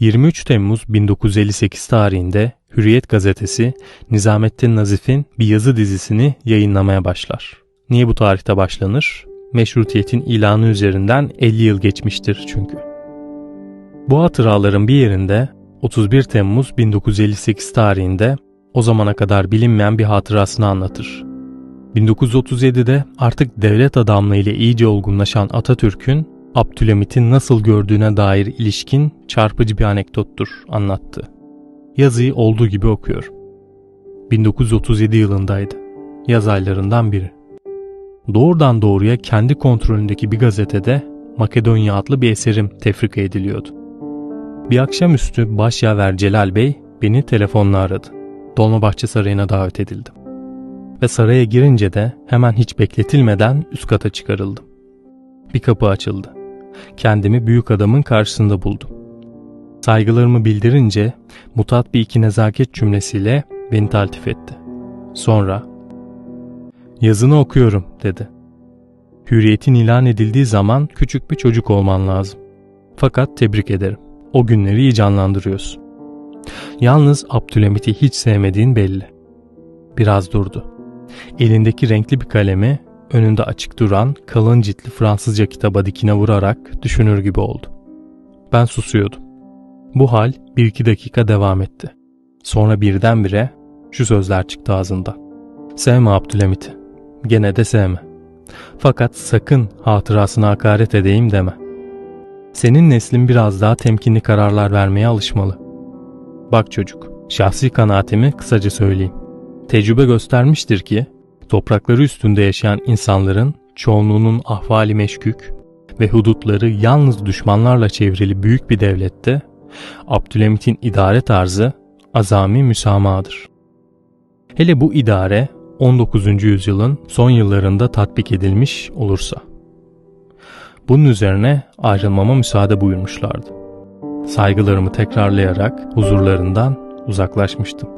23 Temmuz 1958 tarihinde Hürriyet gazetesi Nizamettin Nazif'in bir yazı dizisini yayınlamaya başlar. Niye bu tarihte başlanır? Meşrutiyetin ilanı üzerinden 50 yıl geçmiştir çünkü. Bu hatıraların bir yerinde 31 Temmuz 1958 tarihinde o zamana kadar bilinmeyen bir hatırasını anlatır. 1937'de artık devlet adamlığı ile iyice olgunlaşan Atatürk'ün Abdülhamit'i nasıl gördüğüne dair ilişkin çarpıcı bir anekdottur anlattı. Yazıyı olduğu gibi okuyor. 1937 yılındaydı. Yaz aylarından biri. Doğrudan doğruya kendi kontrolündeki bir gazetede Makedonya adlı bir eserim tefrika ediliyordu. Bir akşamüstü başyaver Celal Bey beni telefonla aradı. Dolmabahçe Sarayı'na davet edildim. Ve saraya girince de hemen hiç bekletilmeden üst kata çıkarıldım. Bir kapı açıldı. Kendimi büyük adamın karşısında buldum. Saygılarımı bildirince mutat bir iki nezaket cümlesiyle beni taltif etti. Sonra yazını okuyorum dedi. Hürriyetin ilan edildiği zaman küçük bir çocuk olman lazım. Fakat tebrik ederim. O günleri iyi canlandırıyorsun. Yalnız Abdülhamit'i hiç sevmediğin belli. Biraz durdu. Elindeki renkli bir kalemi önünde açık duran kalın ciltli Fransızca kitaba dikine vurarak düşünür gibi oldu. Ben susuyordum. Bu hal bir iki dakika devam etti. Sonra birdenbire şu sözler çıktı ağzından. Sevme Abdülhamit'i. Gene de sevme. Fakat sakın hatırasına hakaret edeyim deme. Senin neslin biraz daha temkinli kararlar vermeye alışmalı. Bak çocuk, şahsi kanaatimi kısaca söyleyeyim. Tecrübe göstermiştir ki toprakları üstünde yaşayan insanların çoğunluğunun ahvali meşkük ve hudutları yalnız düşmanlarla çevrili büyük bir devlette Abdülhamit'in idare tarzı azami müsamahadır. Hele bu idare 19. yüzyılın son yıllarında tatbik edilmiş olursa. Bunun üzerine ayrılmama müsaade buyurmuşlardı. Saygılarımı tekrarlayarak huzurlarından uzaklaşmıştım.